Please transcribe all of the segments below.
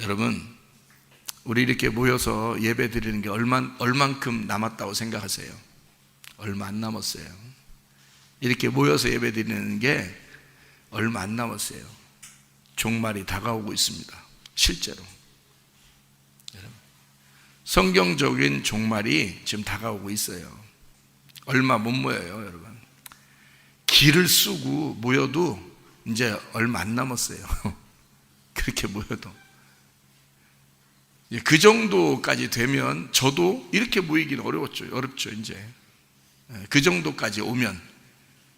여러분, 우리 이렇게 모여서 예배 드리는 게 얼마, 얼만큼 남았다고 생각하세요? 얼마 안 남았어요. 이렇게 모여서 예배 드리는 게 얼마 안 남았어요. 종말이 다가오고 있습니다. 실제로. 성경적인 종말이 지금 다가오고 있어요. 얼마 못 모여요, 여러분. 길을 쓰고 모여도 이제 얼마 안 남았어요. 그렇게 모여도. 예, 그 정도까지 되면 저도 이렇게 모이기는 어려웠죠. 어렵죠, 이제. 예, 그 정도까지 오면.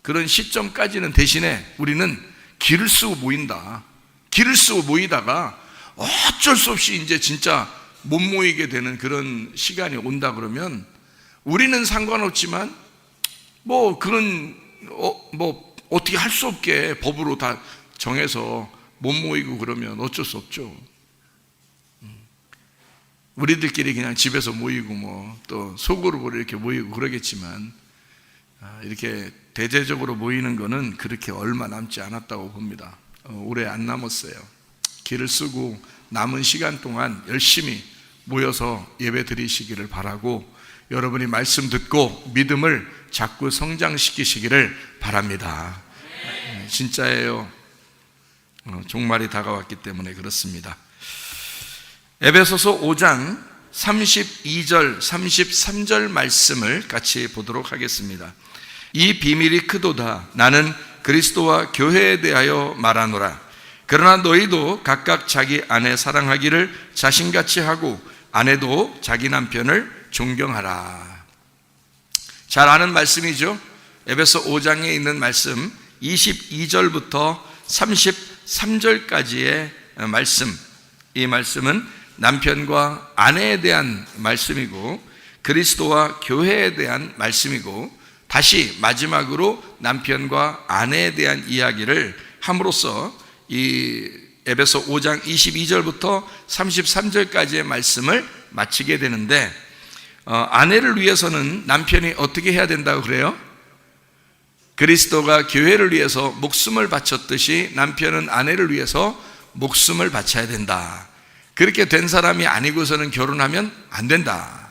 그런 시점까지는 대신에 우리는 길을 쓰고 모인다. 길을 쓰고 모이다가 어쩔 수 없이 이제 진짜 못 모이게 되는 그런 시간이 온다 그러면 우리는 상관없지만 뭐 그런 어, 뭐 어떻게 할 수 없게 법으로 다 정해서 못 모이고 그러면 어쩔 수 없죠. 음. 우리들끼리 그냥 집에서 모이고 뭐 또 소그룹으로 이렇게 모이고 그러겠지만 아, 이렇게 대대적으로 모이는 거는 그렇게 얼마 남지 않았다고 봅니다. 어, 오래 안 남았어요. 길을 쓰고 남은 시간 동안 열심히 모여서 예배 드리시기를 바라고 여러분이 말씀 듣고 믿음을 자꾸 성장시키시기를 바랍니다. 네, 진짜예요. 어, 종말이 다가왔기 때문에 그렇습니다. 에베소서 5장 32절, 33절 말씀을 같이 보도록 하겠습니다. 이 비밀이 크도다. 나는 그리스도와 교회에 대하여 말하노라. 그러나 너희도 각각 자기 아내 사랑하기를 자신같이 하고 아내도 자기 남편을 존경하라. 잘 아는 말씀이죠. 에베소 5장에 있는 말씀 22절부터 33절까지의 말씀. 이 말씀은 남편과 아내에 대한 말씀이고 그리스도와 교회에 대한 말씀이고 다시 마지막으로 남편과 아내에 대한 이야기를 함으로써 이 에베소 5장 22절부터 33절까지의 말씀을 마치게 되는데 어, 아내를 위해서는 남편이 어떻게 해야 된다고 그래요? 그리스도가 교회를 위해서 목숨을 바쳤듯이 남편은 아내를 위해서 목숨을 바쳐야 된다. 그렇게 된 사람이 아니고서는 결혼하면 안 된다.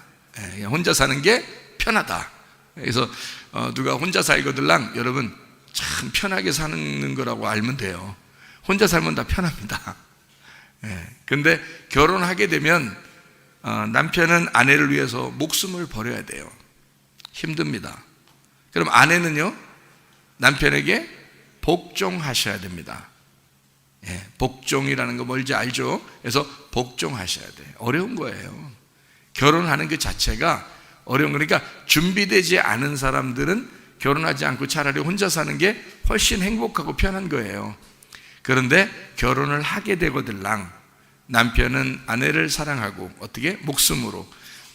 예, 혼자 사는 게 편하다. 그래서 어, 누가 혼자 살거들랑 여러분 참 편하게 사는 거라고 알면 돼요. 혼자 살면 다 편합니다. 예, 근데 결혼하게 되면 어, 남편은 아내를 위해서 목숨을 버려야 돼요. 힘듭니다. 그럼 아내는요 남편에게 복종하셔야 됩니다. 예, 복종이라는 거 뭔지 알죠? 그래서 복종하셔야 돼요. 어려운 거예요. 결혼하는 그 자체가 어려운 거니까 준비되지 않은 사람들은 결혼하지 않고 차라리 혼자 사는 게 훨씬 행복하고 편한 거예요. 그런데 결혼을 하게 되거들랑 남편은 아내를 사랑하고 어떻게 목숨으로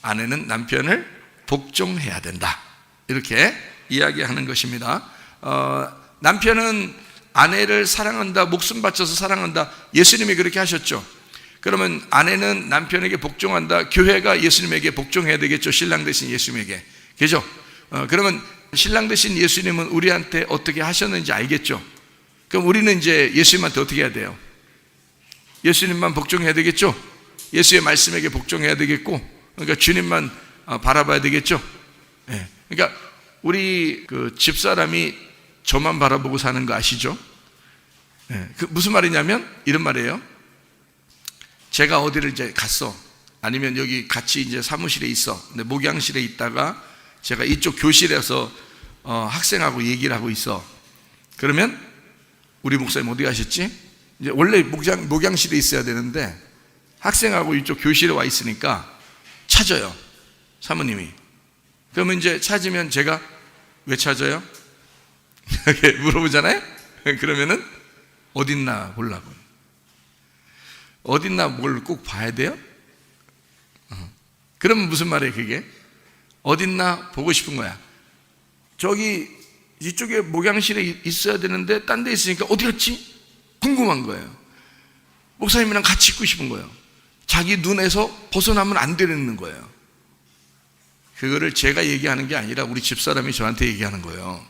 아내는 남편을 복종해야 된다. 이렇게 이야기하는 것입니다. 어, 남편은 아내를 사랑한다, 목숨 바쳐서 사랑한다. 예수님이 그렇게 하셨죠. 그러면 아내는 남편에게 복종한다. 교회가 예수님에게 복종해야 되겠죠. 신랑 대신 예수님에게. 그죠? 어, 그러면 신랑 대신 예수님은 우리한테 어떻게 하셨는지 알겠죠? 그럼 우리는 이제 예수님한테 어떻게 해야 돼요? 예수님만 복종해야 되겠죠? 예수의 말씀에게 복종해야 되겠고, 그러니까 주님만 어, 바라봐야 되겠죠? 네. 그러니까 우리 그 집사람이 저만 바라보고 사는 거 아시죠? 네. 그 무슨 말이냐면 이런 말이에요. 제가 어디를 이제 갔어. 아니면 여기 같이 이제 사무실에 있어. 근데 목양실에 있다가 제가 이쪽 교실에서 어, 학생하고 얘기를 하고 있어. 그러면 우리 목사님 어디 가셨지? 이제 원래 목양, 목양실에 있어야 되는데 학생하고 이쪽 교실에 와 있으니까 찾아요. 사모님이. 그러면 이제 찾으면 제가 왜 찾아요? 이렇게 물어보잖아요? 그러면은 어딨나 보려고. 어딨나 뭘 꼭 봐야 돼요? 어. 그러면 무슨 말이에요, 그게? 어딨나 보고 싶은 거야. 저기 이쪽에 목양실에 있어야 되는데 딴 데 있으니까 어디 갔지? 궁금한 거예요. 목사님이랑 같이 있고 싶은 거예요. 자기 눈에서 벗어나면 안 되는 거예요. 그거를 제가 얘기하는 게 아니라 우리 집사람이 저한테 얘기하는 거예요.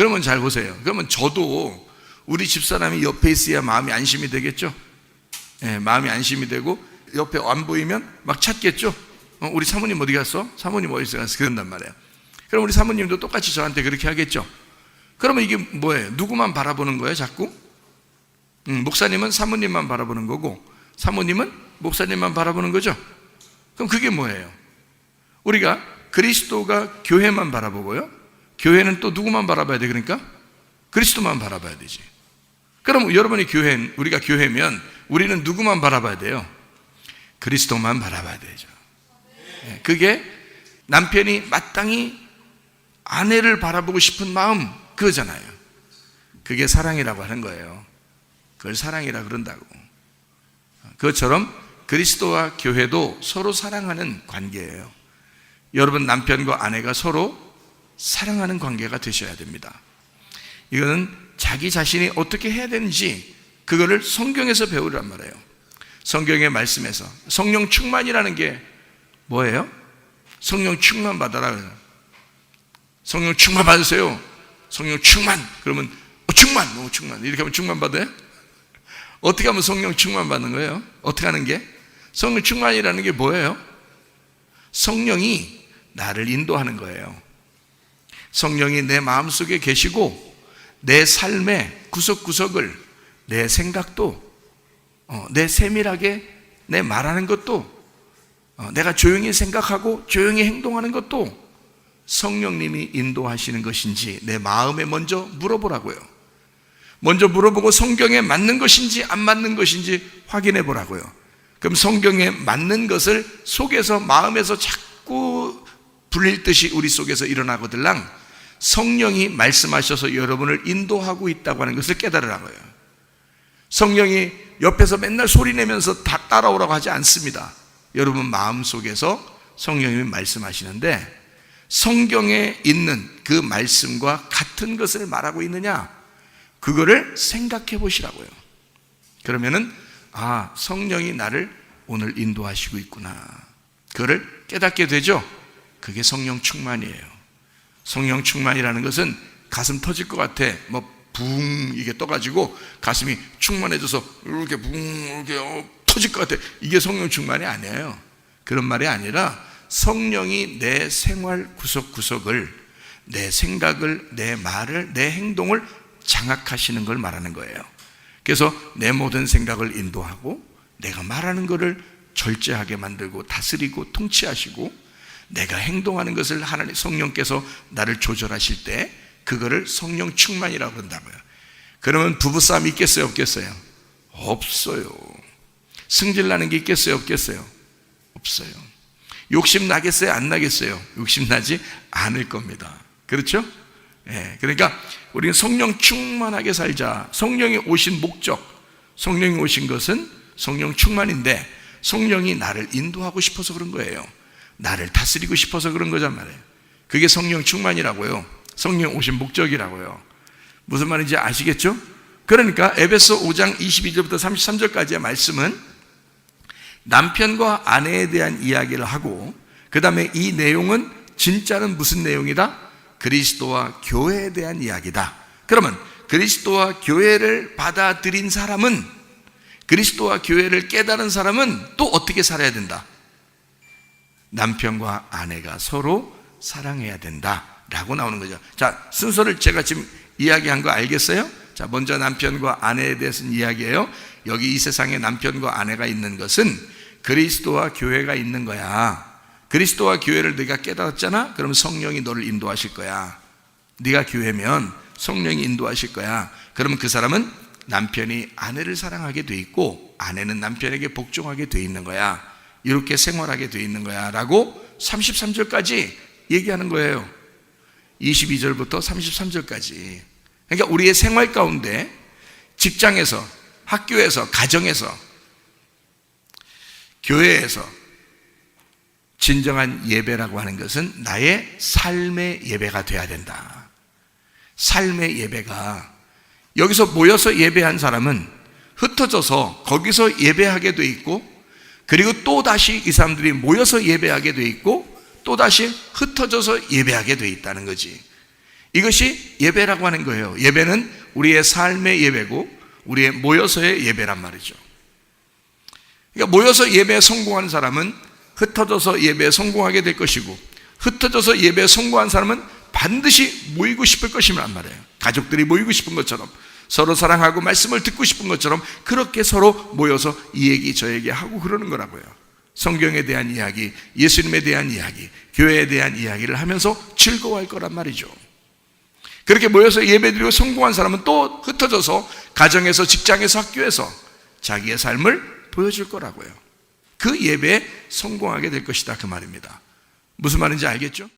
그러면 잘 보세요. 그러면 저도 우리 집사람이 옆에 있어야 마음이 안심이 되겠죠? 예, 마음이 안심이 되고 옆에 안 보이면 막 찾겠죠. 어, 우리 사모님 어디 갔어? 사모님 어디 갔어? 그런단 말이에요. 그럼 우리 사모님도 똑같이 저한테 그렇게 하겠죠. 그러면 이게 뭐예요? 누구만 바라보는 거예요, 자꾸? 음, 목사님은 사모님만 바라보는 거고, 사모님은 목사님만 바라보는 거죠. 그럼 그게 뭐예요? 우리가 그리스도가 교회만 바라보고요. 교회는 또 누구만 바라봐야 돼? 그러니까 그리스도만 바라봐야 되지. 그럼 여러분이 교회, 우리가 교회면 우리는 누구만 바라봐야 돼요? 그리스도만 바라봐야 되죠. 예, 그게 남편이 마땅히 아내를 바라보고 싶은 마음 그거잖아요. 그게 사랑이라고 하는 거예요. 그걸 사랑이라 그런다고. 그것처럼 그리스도와 교회도 서로 사랑하는 관계예요. 여러분 남편과 아내가 서로 사랑하는 관계가 되셔야 됩니다. 이거는 자기 자신이 어떻게 해야 되는지 그거를 성경에서 배우란 말이에요. 성경의 말씀에서 성령 충만이라는 게 뭐예요? 성령 충만 받아라. 성령 충만 받으세요. 성령 충만. 그러면 어, 충만, 어, 충만. 이렇게 하면 충만 받아요? 어떻게 하면 성령 충만 받는 거예요? 어떻게 하는 게? 성령 충만이라는 게 뭐예요? 성령이 나를 인도하는 거예요. 성령이 내 마음속에 계시고 내 삶의 구석구석을 내 생각도 어, 내 세밀하게 내 말하는 것도 어, 내가 조용히 생각하고 조용히 행동하는 것도 성령님이 인도하시는 것인지 내 마음에 먼저 물어보라고요. 먼저 물어보고 성경에 맞는 것인지 안 맞는 것인지 확인해 보라고요. 그럼 성경에 맞는 것을 속에서 마음에서 자꾸 불릴 듯이 우리 속에서 일어나거들랑 성령이 말씀하셔서 여러분을 인도하고 있다고 하는 것을 깨달으라고요. 성령이 옆에서 맨날 소리 내면서 다 따라오라고 하지 않습니다. 여러분 마음 속에서 성령님이 말씀하시는데 성경에 있는 그 말씀과 같은 것을 말하고 있느냐? 그거를 생각해 보시라고요. 그러면은 아, 성령이 나를 오늘 인도하시고 있구나. 그거를 깨닫게 되죠. 그게 성령 충만이에요. 성령 충만이라는 것은 가슴 터질 것 같아. 뭐 붕 이게 떠가지고 가슴이 충만해져서 이렇게 붕 이렇게 어, 터질 것 같아. 이게 성령 충만이 아니에요. 그런 말이 아니라 성령이 내 생활 구석구석을 내 생각을 내 말을 내 행동을 장악하시는 걸 말하는 거예요. 그래서 내 모든 생각을 인도하고 내가 말하는 것을 절제하게 만들고 다스리고 통치하시고 내가 행동하는 것을 하나님 성령께서 나를 조절하실 때 그거를 성령 충만이라고 그런다고요. 그러면 부부싸움 있겠어요, 없겠어요? 없어요. 승질 나는 게 있겠어요, 없겠어요? 없어요. 욕심 나겠어요, 안 나겠어요? 욕심 나지 않을 겁니다. 그렇죠? 예, 그러니까 우리는 성령 충만하게 살자. 성령이 오신 목적, 성령이 오신 것은 성령 충만인데 성령이 나를 인도하고 싶어서 그런 거예요. 나를 다스리고 싶어서 그런 거란 말이에요. 그게 성령 충만이라고요. 성령 오신 목적이라고요. 무슨 말인지 아시겠죠? 그러니까 에베소 5장 22절부터 33절까지의 말씀은 남편과 아내에 대한 이야기를 하고 그 다음에 이 내용은 진짜는 무슨 내용이다? 그리스도와 교회에 대한 이야기다. 그러면 그리스도와 교회를 받아들인 사람은 그리스도와 교회를 깨달은 사람은 또 어떻게 살아야 된다? 남편과 아내가 서로 사랑해야 된다. 라고 나오는 거죠. 자, 순서를 제가 지금 이야기한 거 알겠어요? 자, 먼저 남편과 아내에 대해서는 이야기해요. 여기 이 세상에 남편과 아내가 있는 것은 그리스도와 교회가 있는 거야. 그리스도와 교회를 네가 깨달았잖아? 그럼 성령이 너를 인도하실 거야. 네가 교회면 성령이 인도하실 거야. 그러면 그 사람은 남편이 아내를 사랑하게 돼 있고 아내는 남편에게 복종하게 돼 있는 거야. 이렇게 생활하게 돼 있는 거야. 라고 33절까지 얘기하는 거예요. 22절부터 33절까지. 그러니까 우리의 생활 가운데 직장에서, 학교에서, 가정에서, 교회에서 진정한 예배라고 하는 것은 나의 삶의 예배가 돼야 된다. 삶의 예배가 여기서 모여서 예배한 사람은 흩어져서 거기서 예배하게 돼 있고 그리고 또 다시 이 사람들이 모여서 예배하게 돼 있고 또 다시 흩어져서 예배하게 돼 있다는 거지. 이것이 예배라고 하는 거예요. 예배는 우리의 삶의 예배고 우리의 모여서의 예배란 말이죠. 그러니까 모여서 예배에 성공하는 사람은 흩어져서 예배에 성공하게 될 것이고 흩어져서 예배에 성공한 사람은 반드시 모이고 싶을 것이란 말이에요. 가족들이 모이고 싶은 것처럼 서로 사랑하고 말씀을 듣고 싶은 것처럼 그렇게 서로 모여서 이 얘기 저 얘기 하고 그러는 거라고요. 성경에 대한 이야기, 예수님에 대한 이야기, 교회에 대한 이야기를 하면서 즐거워할 거란 말이죠. 그렇게 모여서 예배드리고 성공한 사람은 또 흩어져서 가정에서 직장에서 학교에서 자기의 삶을 보여줄 거라고요. 그 예배에 성공하게 될 것이다 그 말입니다. 무슨 말인지 알겠죠?